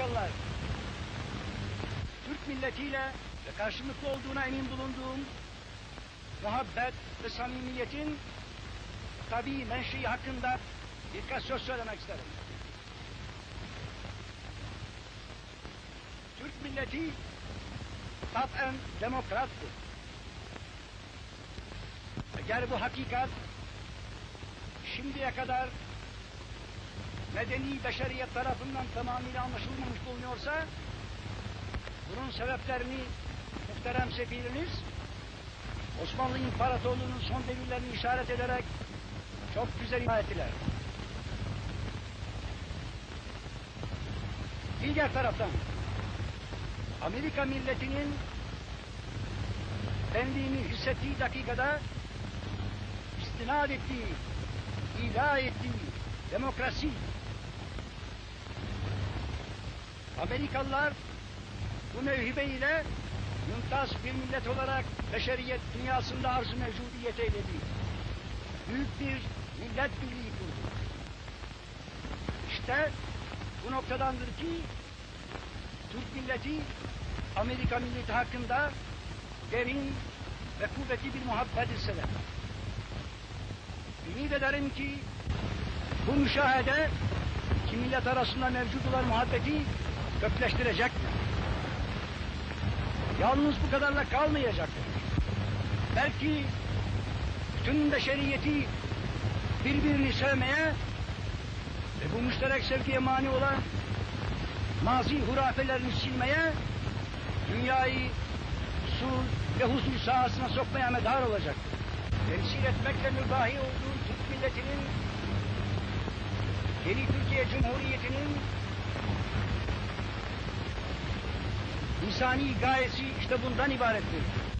Amerikalılar, Türk milletiyle ve karşılıklı olduğuna emin bulunduğum muhabbet ve samimiyetin tabii menşei hakkında birkaç söz söylemek isterim. Türk milleti taten demokrattır. Eğer bu hakikat şimdiye kadar medeni beşeriyet tarafından tamamıyla anlaşılmamış bulunuyorsa bunun sebeplerini muhterem sefiriniz Osmanlı İmparatorluğu'nun son devirlerini işaret ederek çok güzel ifade ettiler. Diğer taraftan Amerika milletinin benliğini hissettiği dakikada istinad ettiği, ilah ettiği demokrasi Amerikalılar bu mevhibe ile mümtaz bir millet olarak beşeriyet dünyasında arz-ı mevcudiyet eyledi. Büyük bir millet birliği kurdu. İşte bu noktadandır ki Türk milleti Amerika milleti hakkında derin ve kuvvetli bir muhabbet hisseder. Ümit ederim ki bu müşahede iki millet arasında mevcut olan muhabbeti kökleştirecektir. Yalnız bu kadarla kalmayacaktır. Belki bütün beşeriyeti birbirini sevmeye ve bu müşterek sevgiye mani olan mazi hurafelerini silmeye, dünyayı sul ve huzur sahasına sokmaya medar olacaktır. Temsil etmekle mübahi olduğu Türk milletinin yeni Türkiye Cumhuriyeti'nin insani gayesi işte bundan ibarettir.